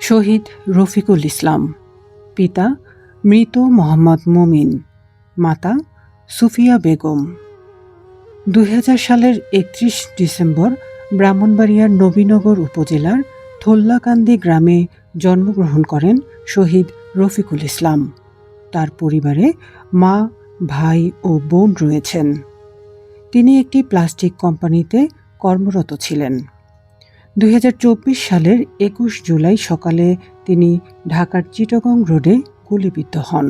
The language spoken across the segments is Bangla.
শহীদ রফিকুল ইসলাম, পিতা মৃত মোহাম্মদ মমিন, মাতা সুফিয়া বেগম। দু হাজার সালের একত্রিশ ডিসেম্বর ব্রাহ্মণবাড়িয়ার নবীনগর উপজেলার থোল্লাকান্দি গ্রামে জন্মগ্রহণ করেন শহীদ রফিকুল ইসলাম। তার পরিবারে মা, ভাই ও বোন রয়েছেন। তিনি একটি প্লাস্টিক কোম্পানিতে কর্মরত ছিলেন। দুই হাজার চব্বিশ সালের একুশ জুলাই সকালে তিনি ঢাকার চিটগং রোডে গুলিবিদ্ধ হন।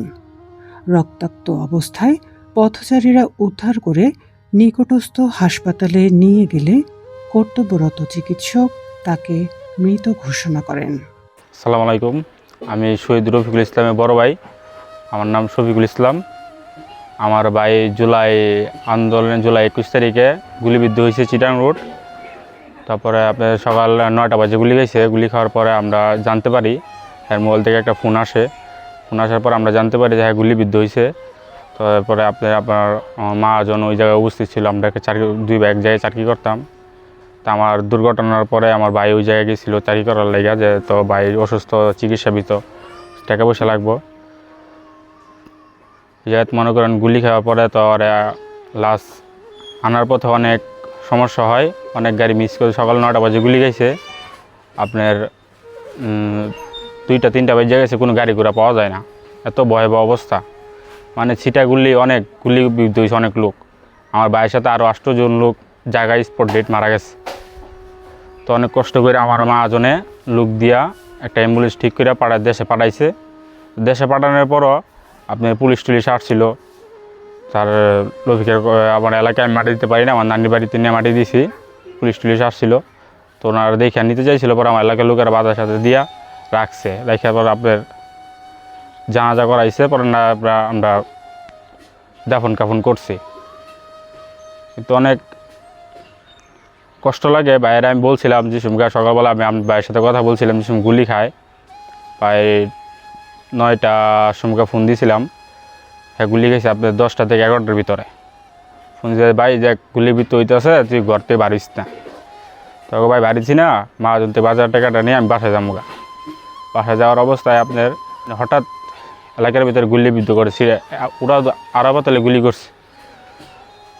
রক্তাক্ত অবস্থায় পথচারীরা উদ্ধার করে নিকটস্থ হাসপাতালে নিয়ে গেলে কর্তব্যরত চিকিৎসক তাকে মৃত ঘোষণা করেন। সালাম আলাইকুম। আমি শহীদ রফিকুল ইসলামের বড় ভাই। আমার নাম শফিকুল ইসলাম। আমার ভাই জুলাই আন্দোলনে জুলাই একুশ তারিখে গুলিবিদ্ধ হয়েছে চিটাং রোড। তারপরে আপনার সকাল নয়টা বাজে গুলি গেছে গুলি খাওয়ার পরে আমরা জানতে পারি হ্যাঁ মোবাইল থেকে একটা ফোন আসে। ফোন আসার পর আমরা জানতে পারি যে হ্যাঁ গুলিবিদ্ধ হয়েছে তারপরে আপনার আপনার, আমার মহাজন ওই জায়গায় উপস্থিত ছিল, আমরা একটা চাকরি, দুই এক জায়গায় চাকরি করতাম। তা আমার দুর্ঘটনার পরে আমার ভাই ওই জায়গায় গেছিল চাকরি করার লেগে যে, তো ভাই অসুস্থ চিকিৎসা চিকিৎসাবিত, টাকা পয়সা লাগবো। যেহেতু মনে করেন গুলি খাওয়ার পরে তো আর লাশ আনার পথে অনেক সমস্যা হয়। অনেক গাড়ি মিস করে সকাল নটা বাজে গুলি গেছে আপনার দুইটা, তিনটা বাজে গেছে, কোনো গাড়ি ঘোড়া পাওয়া যায় না। এত ভয়াবহ অবস্থা। মানে ছিটা গুলি অনেক, গুলি হয়েছে অনেক লোক। আমার ভাইয়ের সাথে আরও আষ্টজন লোক জায়গায় স্পট ডেট মারা গেছে। তো অনেক কষ্ট করে আমার মা মাজনে লোক দিয়া একটা অ্যাম্বুলেন্স ঠিক করে পাড়ায় দেশে পাঠাইছে। দেশে পাঠানোর পরও আপনার পুলিশ টুলিশ আসছিল। তার লফিকের আমার এলাকায় মাটি দিতে পারি না, আমার নানির বাড়িতে নিয়ে মাটি দিয়েছি পুলিশ টুলিশ আসছিল। তো ওনারা দেখে নিতে চাইছিল, পরে আমার এলাকার লোকেরা বাজার সাথে দিয়া রাখছে। রাখার পর আপনার জানাজা করাইছে, পরে আমরা আমরা দাফন কাফন করছি। কিন্তু অনেক কষ্ট লাগে। বাইরে আমি বলছিলাম যে সুমকা সকালবেলা আমি আমার ভাইয়ের সাথে কথা বলছিলাম যে সুম গুলি খায়। প্রায় নয়টা সুমকা ফোন দিয়েছিলাম হ্যাঁ গুলি খেয়েছে আপনার দশটা থেকে এগারোটার ভিতরে। দিয়ে, ভাই, যে গুলি ভিতর হইতেছে, তুই ঘরতে বাড়িস না। তখন ভাই, বাড়িছি না মাহাজন থেকে বাজার টাকাটা নিয়ে আমি বাসায় যাব গা। বাসায় যাওয়ার অবস্থায় আপনার হঠাৎ এলাকার ভিতরে গুলি বিদ্ধ করেছি। ওরা আরও তাহলে গুলি করছে।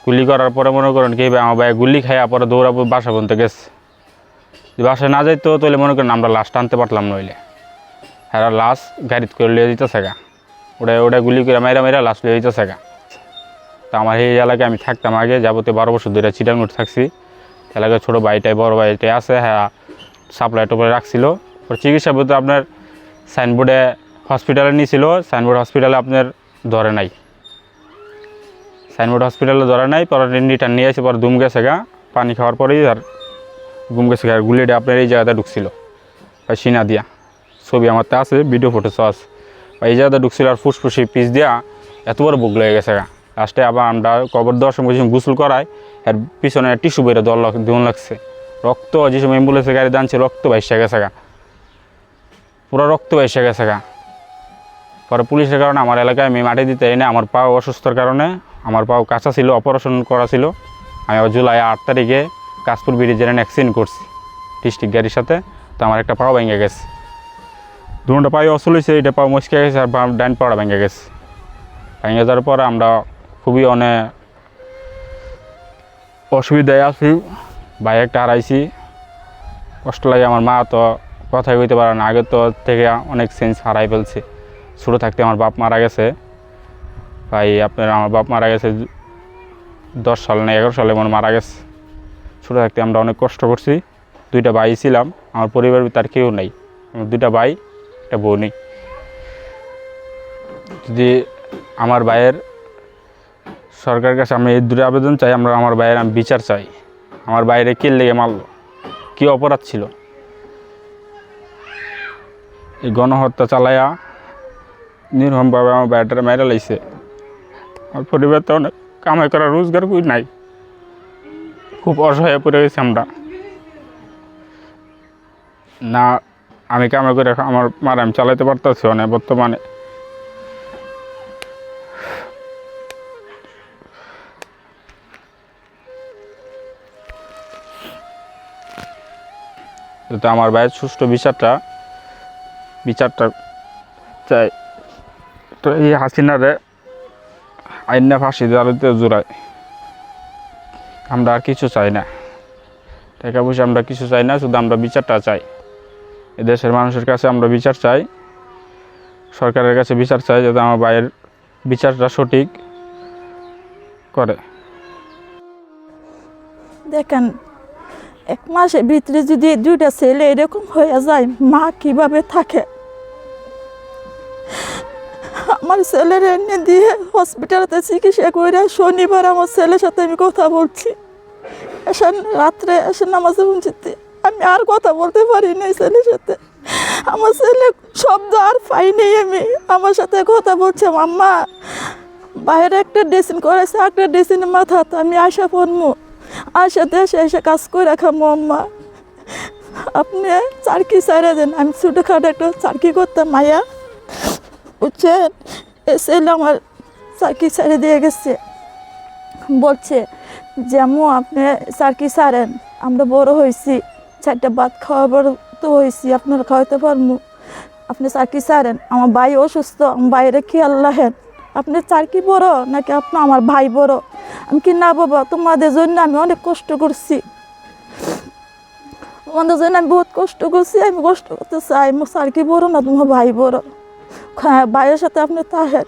গুলি করার পরে মনে করেন কি আমার ভাই গুলি খাইয়া পরে দৌড়াবো, বাসা বলতে গেছে। যদি বাসায় না যাইতো, তাহলে মনে করেন আমরা লাশ টানতে পারলাম নইলে। হ্যাঁ লাশ গাড়িতে করে লিয়ে দিতেছে গা। ওটা ওটা গুলি করে মাইরা মাইরা লাশ লিয়ে দিতেছে গা। তা আমার এই এলাকায় আমি থাকতাম আগে, যাবতীয় বারো বছর ধরে চিটাঙ্গুট থাকছি। এলাকায় ছোটো ভাইটাই, বড় ভাইটাই আছে হ্যাঁ সাপ্লাই টোপলাই রাখছিল। ওর চিকিৎসা বলতে আপনার সাইনবোর্ডে হসপিটালে নিয়েছিল, সাইনবোর্ড হসপিটালে আপনার ধরে নাই। সাইনবোর্ড হসপিটালে ধরে নাই, পরে রিটার্ন নিয়ে এসে পরে দুম গেছে গা, পানি খাওয়ার পরেই আর গুম গেছে গা গুলিটা আপনার এই জায়গাতে ঢুকছিল। ওই সিনা দিয়া। ছবি আমারতে আছে ভিডিও ফটো আছে। বা এই জায়গাতে ঢুকছিল আর ফুসফুসি পিস দিয়া, এত বড় বুক লেগে গেছে গা। লাস্টে আবার আমরা কবর দেওয়ার সময় যে গোসল করাই আর পিছনে টিস্যু বেরো দল দেওয়ান লাগছে। রক্ত যে সময় অ্যাম্বুলেন্সের গাড়ি দাঁড়ছে রক্ত বাইসে গেছে গা। পুরো রক্ত বাইসে গেছে গা। পরে পুলিশের কারণে আমার এলাকায় আমি মাটি দিতে এনে আমার পা অসুস্থর কারণে, আমার পাও কাঁচা ছিল অপারেশন করা ছিল। আমি আবার জুলাই আট তারিখে কাশপুর ব্রিজের অ্যাক্সিডেন্ট করছি ডিস্ট্রিক্ট গাড়ির সাথে, তো আমার একটা পাও ভেঙে গেছে। দুটা পায়ে অসুল হয়েছে, এটা পাও মুচকে গেছে, আর ডাইন পাড়া ভেঙে গেছে। ভেঙে যাওয়ার পরে আমরা খুবই অনেক অসুবিধায় আছি, ভাই একটা হারাইছি। কষ্ট লাগে আমার মা তো কথাই হইতে পারে না। আগে তো থেকে অনেক সেন্স হারাই ফেলছে। ছোটো থাকতে আমার বাপ মারা গেছে। ভাই, আপনার আমার বাপ মারা গেছে দশ সাল না এগারো সালে মনে মারা গেছে। ছোটো থাকতে আমরা অনেক কষ্ট করছি। দুইটা ভাই ছিলাম। আমার পরিবার তার কেউ নেই। আমার দুইটা ভাই, একটা বউ নেই। যদি আমার ভাইয়ের সরকারের কাছে আমি এই দুটো আবেদন চাই, আমরা আমার ভাইয়ের আমি বিচার চাই। আমার বাইরে কে লেগে মারলো। কী অপরাধ ছিল? এই গণহত্যা চালাইয়া নির্মমভাবে আমার ব্যাটারে মেরে লাইছে। আমার পরিবার তো অনেক কামাই করা, রোজগার কই নাই। খুব অসহায় পড়ে গেছি আমরা। না, আমি কামাই করে আমার মার আমি চালাইতে পারতেছি অনেক বর্তমানে তো আমার ভাইয়ের সুষ্ঠু বিচারটা। বিচারটা চাই। তো এই হাসিনারে আইনা ফাঁসি দেওয়াতে জোড়ায় আমরা আর কিছু চাই না। টাকা পয়সা আমরা কিছু চাই না, শুধু আমরা বিচারটা চাই। দেশের মানুষের কাছে আমরা বিচার চাই। সরকারের কাছে বিচার চাই যাতে আমার ভাইয়ের বিচারটা সঠিক করে। দেখেন এক মাসের ভিতরে যদি দুইটা ছেলে এরকম হয়ে যায়, মা কীভাবে থাকে? আমার ছেলের এনে দিয়ে হসপিটালেতে চিকিৎসা করে শনিবার আমার ছেলের সাথে আমি কথা বলছি। এসে রাত্রে এসে নামাজে পৌঁছতে আমি আর কথা বলতে পারি না ছেলের সাথে। আমার ছেলে শব্দ আর পাইনি আমি। আমার সাথে কথা বলছে, মাম্মা, বাইরে একটা ড্রেসিং করেছে, একটা ড্রেসিং মাথা তো আমি আশা পড়মু। আশা দেশে এসে কাজ করে রাখা আম্মা। আপনি চারকি সাইরে দেন, আমি ছোটোখাটো একটা চারকি করতাম, মায়া। বুঝছেন? এসে আমার চারকি সাইরে দিয়ে গেছে। বলছে যেমন আপনি চারকি সারেন, আমরা বড় হয়েছি, চারটা ভাত খাওয়াবার তো হয়েছি, আপনারা খাওয়াতে পারব আপনি চারকি সারেন, আমার ভাই অসুস্থ, আমার বাইরে খেয়াল রাখেন। আপনি চার কি বড় নাকি আপনি আমার ভাই বড়? আমি কি না বাবা? তোমাদের জন্য আমি অনেক কষ্ট করছি। তোমাদের জন্য আমি বহুত কষ্ট করছি, আমি কষ্ট করতে চাই। আমার চারকি বড় না তোমার ভাই বড়? হ্যাঁ ভাইয়ের সাথে আপনি তাহেন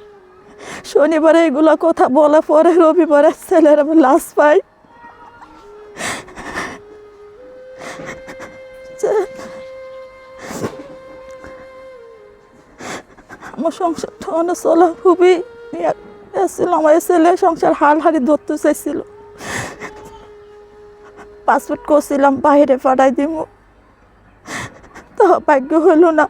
শনিবারে এগুলো কথা বলে পরে রবিবারে ছেলের লাশ পাই। আমার সংসারটা অনেক চলা খুবই ছিল আমার ছেলে সংসার হাল হারি ধরতে চাইছিল পাসপোর্ট করছিলাম বাইরে পাঠাই দিব তো ভাগ্য হলো না।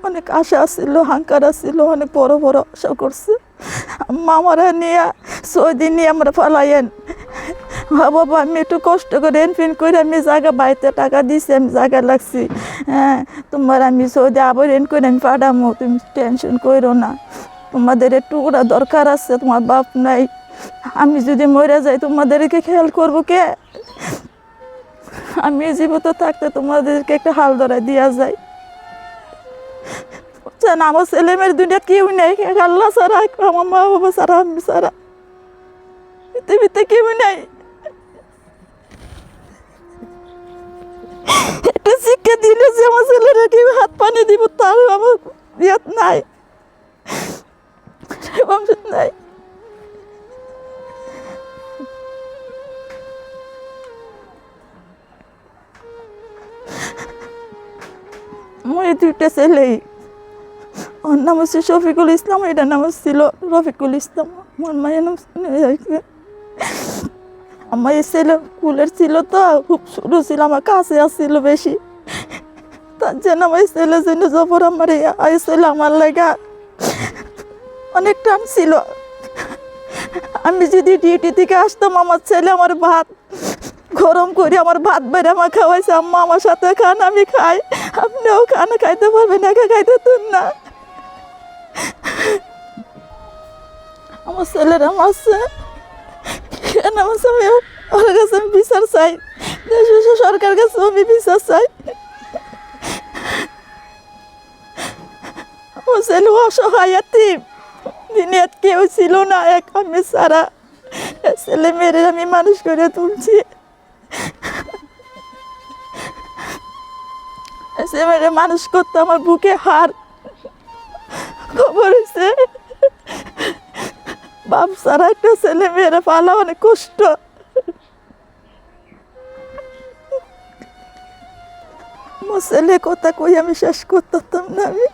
অনেক আশা ছিল হাঙ্কার ছিল অনেক বড় বড় আশা করছে মামারা নিয়ে ছয়দিন নিয়ে আমরা ফালাইয়েন। বাবা, আমি একটু কষ্ট করে এনফিন করে আমি জায়গা বাড়িতে টাকা দিছি, আমি জায়গা লাগছি। হ্যাঁ তোমার আমি সৌদি আবার এন করে আমি পাঠামো, তুমি টেনশন করো না। তোমাদের একটু ওরা দরকার আছে, তোমার বাপ নাই। আমি যদি মরে যাই, তোমাদেরকে খেয়াল করব কে? আমি জীবিত থাকতে তোমাদেরকে একটা হাল ধরায় দেওয়া যায় বুঝছেন, আমার ছেলে মেয়ের দুনিয়া কেউ নেই, আল্লাহ ছাড়া, আমার মা বাবা ছাড়া, আমি ছাড়া। পৃথিবীতে কেউ নেই। একটা শিক্ষা দিলে যে আমার ছেলেরা কেউ হাত পানি দিব তার আমার ইয়াত নাই। সে নাই। এই দুইটা ছেলেই। ওর নাম হচ্ছে শফিকুল ইসলাম, এটার নাম ছিল রফিকুল ইসলাম। আমার মায়ের নাম আমার ছেলে কুলের ছিল তো, খুব ছোটো ছিল, আমার কাছে আসছিল বেশি। তার জন্য আমার ছেলের জন্য জবর আমার এই ছেলে আমার লাগা অনেক টান ছিল। আমি যদি ডিউটি থেকে আসতাম, আমার ছেলে আমার ভাত গরম করে আমার ভাত বেড়ে আমার খাওয়াইছে। আম্মা আমার সাথে খান, আমি খাই। আপনিও খানা, খাইতে পারবেন, একা খাইতে তুন না। আমার ছেলেরা মারছে কেন মারছে আমি ওর কাছে আমি বিচার চাই। সরকার কাছে আমি বিচার চাই। আমার ছেলে অসহায় দিনে কেউ ছিল না, এক আমি সারা ছেলে আমি মানুষ করে তুলছি। ছেলে মেয়েরা মানুষ করতে আমার বুকে হার। খবর বাপ সারা একটা ছেলে মেয়েরা পালা অনেক কষ্ট। আমার ছেলে কথা কই আমি শেষ করতাম না আমি।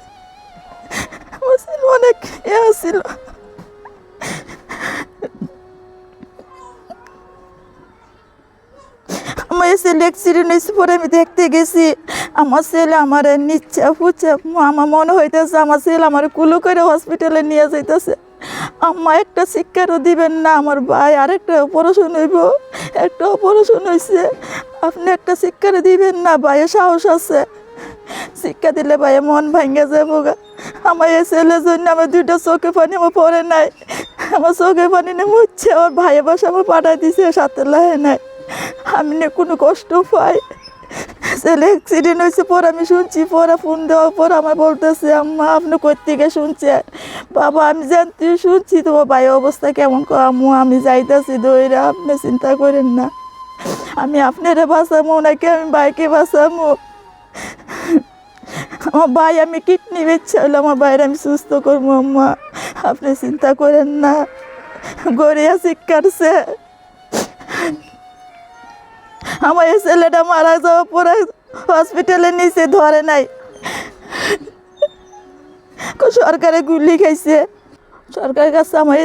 আমার ছেলে অনেক ইয়ে ছিল আমার ছেলে অ্যাক্সিডেন্ট হয়েছে পরে আমি দেখতে গেছি। আমার ছেলে আমার নিচ্ছে ফুচ্ছে আমার মনে হইতেছে আমার ছেলে আমার কুলো করে হসপিটালে নিয়ে যাইতেছে। আম্মা, একটা শিক্ষারও দিবেন না, আমার ভাই আরেকটা অপারেশন হইব। একটা অপারেশন হয়েছে আপনি একটা শিক্ষারও দিবেন না, ভাইয়ের সাহস আছে। শিক্ষা দিলে ভাইয়ের মন ভাঙ্গে যাব গা। আমার এই ছেলের জন্য আমার দুইটা চোখে পানি আমার পরে নাই। আমার চোখে পানি নেই মুচ্ছে আমার ভাইয়ের বাসা আমার পাঠাই দিছে, সাথে লাহে নাই। আমি কোনো কষ্ট পাই। ছেলে অ্যাক্সিডেন্ট হয়েছে, পর আমি শুনছি, পরে ফোন দেওয়ার পর আমার বলতেছে, আম্মা, আপনি কই থেকে শুনছেন? বাবা, আমি জানতে শুনছি, তোমার ভাই অবস্থা কেমন? আম্মু, আমি যাইতেছি দইরা, আপনি চিন্তা করেন না। আমি আপনারে বাঁচামো, নাকি আমি ভাইকে বাঁচামো? আমার ভাই, আমি কিডনি বেচছে হলো আমার ভাইয়ের আমি সুস্থ করব, আম্মা। আপনি চিন্তা করেন না। গড়িয়া শিক্ষারছে আমার ছেলেটা মারা যাওয়ার পরে হসপিটালে নিচে ধরে নাই। সরকারে গুলি খাইছে। সরকারের কাছে আমার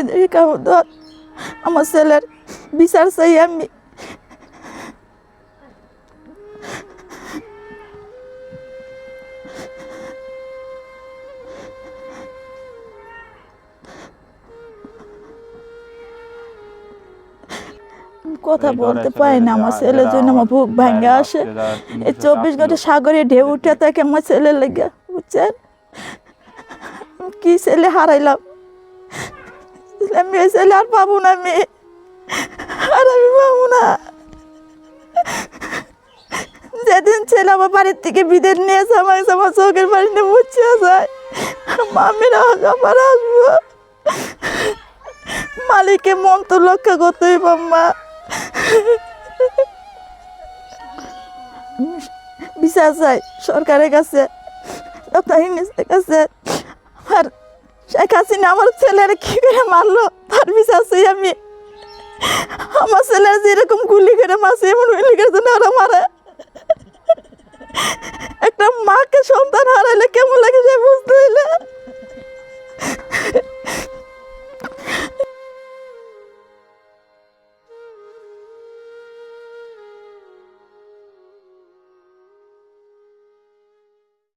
আমার ছেলের বিচার চাই আমি। কথা বলতে পারি না আমার ছেলের জন্য আমার বুক ভাঙ্গে আসে। এই চব্বিশ ঘণ্টা সাগরে ঢেউ উঠে থাকে আমার ছেলে লেগে বুঝছেন? কি ছেলে হারাইলাম? মেয়ে ছেলে আর পাবো না মেয়ে। আর আমি পাবো না। যেদিন ছেলে আমার বাড়ির থেকে বিদের নিয়ে এসে আমার আমার চোখের বাড়িতে মুছে যায়। মামিরা আবার আসব। মালিকের মন তো লক্ষ্য করতেই বাম্মা বিচার চাই, সরকারের কাছে ডক্টর ইংলিশের কাছে। আর শেখ হাসিনা আমার ছেলের কি করে মারলো? তার বিচার চাই আমি। আমার ছেলের যেরকম গুলি করে মাসে এমন গুলি করে জন্য ওরা মারে। একটা মাকে সন্তান হারাইলে কেমন লাগে সে বুঝতে হইলে।